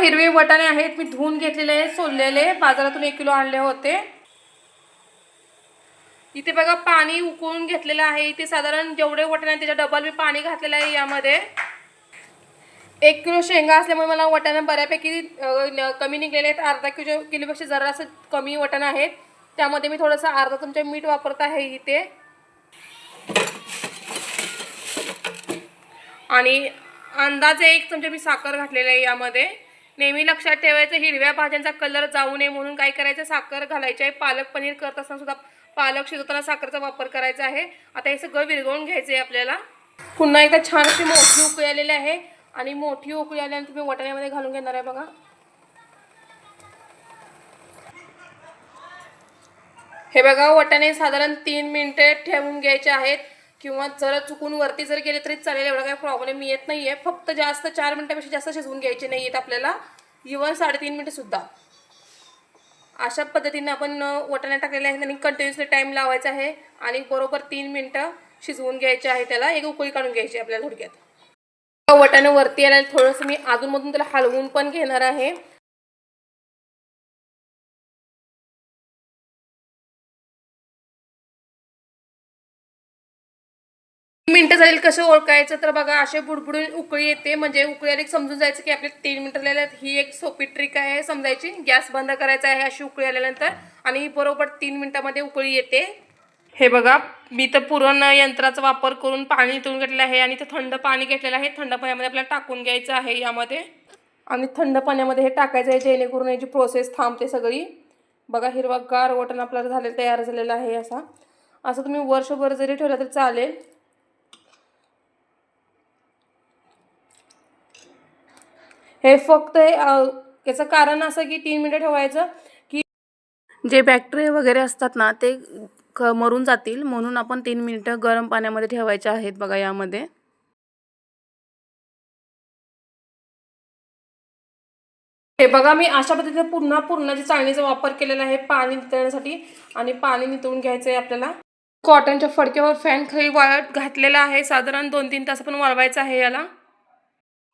हिरवे वटाणे आहेत मी धुवून घेतलेले आहे सोललेले. बाजारातून एक किलो आणले होते. इथे बघा पाणी उकळून घेतलेलं आहे. इथे साधारण जेवढे वटाणे त्याच्या डबल मी पाणी घातलेलं आहे यामध्ये. एक किलो शेंगा असल्यामुळे मला वटाणे बऱ्यापैकी न- कमी निघलेले आहेत. अर्धा किलो किलोपेक्षा जरासं कमी वटाणे आहेत. त्यामध्ये मी थोडंसं अर्धा तुमचं मीठ वापरत आहे इथे. आणि अंदाजे एक तुमच्या मी साखर घातलेलं आहे यामध्ये. नेहमी लक्षात ठेवायचं हिरव्या भाज्यांचा कलर जाऊ नये म्हणून काय करायचं? साखर घालायची आहे. पालक पनीर करत असताना सुद्धा पालक शिजवताना साखरचा वापर करायचा आहे. आता हे सगळं विरघळून घ्यायचं आहे आपल्याला. पुन्हा एकदा छान अशी मोठी उकळी आलेली आहे. आणि मोठी उकळी आल्यानंतर तुम्ही वाटाण्यामध्ये घालून घेणार आहे बघा. हे बघा वटाणे साधारण तीन मिनिटे ठेवून घ्यायचे आहेत. किंवा जर चुकून वरती जर गेले तरी चालेल एवढा काही प्रॉब्लेम येत नाही आहे फक्त जास्त चार मिनिटापेक्षा जास्त शिजवून घ्यायचे नाही आहेत आपल्याला. इवन साडेतीन मिनटंसुद्धा अशा पद्धतीने आपण वटाणा टाकलेले आहेत आणि कंटिन्युअसली टाईम लावायचा आहे आणि बरोबर तीन मिनटं शिजवून घ्यायचे आहे त्याला. एक उकळी काढून घ्यायची आहे आपल्याला थोडक्यात. वटाणे वरती आल्याला थोडंसं मी अजूनमधून त्याला हलवून पण घेणार आहे. मिनिटं जाईल कसं ओळखायचं? तर बघा असे बुडबुडून उकळी येते. म्हणजे उकळी आली समजून जायचं की आपले तीन मिनिटं झाले आहेत. ही एक सोपी ट्रिक आहे समजायची. गॅस बंद करायचा आहे अशी उकळी आल्यानंतर. आणि बरोबर तीन मिनिटामध्ये उकळी येते. हे बघा मी तर पुरण यंत्राचा वापर करून पाणी नितळून घेतलेलं आहे आणि ते थंड पाणी घेतलेलं आहे. थंड पाण्यामध्ये आपल्याला टाकून घ्यायचं आहे यामध्ये. आणि थंड पाण्यामध्ये हे टाकायचं आहे जेणेकरून याची प्रोसेस थांबते सगळी. बघा हिरवा गार वटण आपल्याला झालेलं तयार झालेला आहे असा. असं तुम्ही वर्षभर जरी ठेवलं तरी चालेल. हे फक्त याचं कारण असं की तीन मिनिटं ठेवायचं की जे बॅक्टेरिया वगैरे असतात ना ते क मरून जातील म्हणून आपण तीन मिनिटं गरम पाण्यामध्ये ठेवायचे आहेत बघा यामध्ये. हे बघा मी अशा पद्धतीने पुन्हा पूर्णाची चाळणीचा वापर केलेला आहे पाणी नितळण्यासाठी आणि पाणी नितळून घ्यायचं आहे आपल्याला कॉटनच्या फडक्यावर फॅन खाली वाळत घातलेला आहे. साधारण दोन तीन तास पण वाळवायचं आहे याला.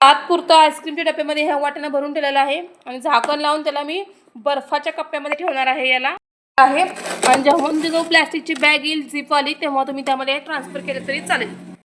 तात्पुरतं आईस्क्रीमच्या डब्यामध्ये ह्या वाट्यानं भरून ठेवलेला आहे. आणि झाकण लावून त्याला मी बर्फाच्या कप्प्यामध्ये ठेवणार आहे याला. आहे. आणि जेव्हा तुमची जो प्लॅस्टिकची बॅग येईल झिपवाली तेव्हा तुम्ही त्यामध्ये ट्रान्सफर केलं तरी चालेल.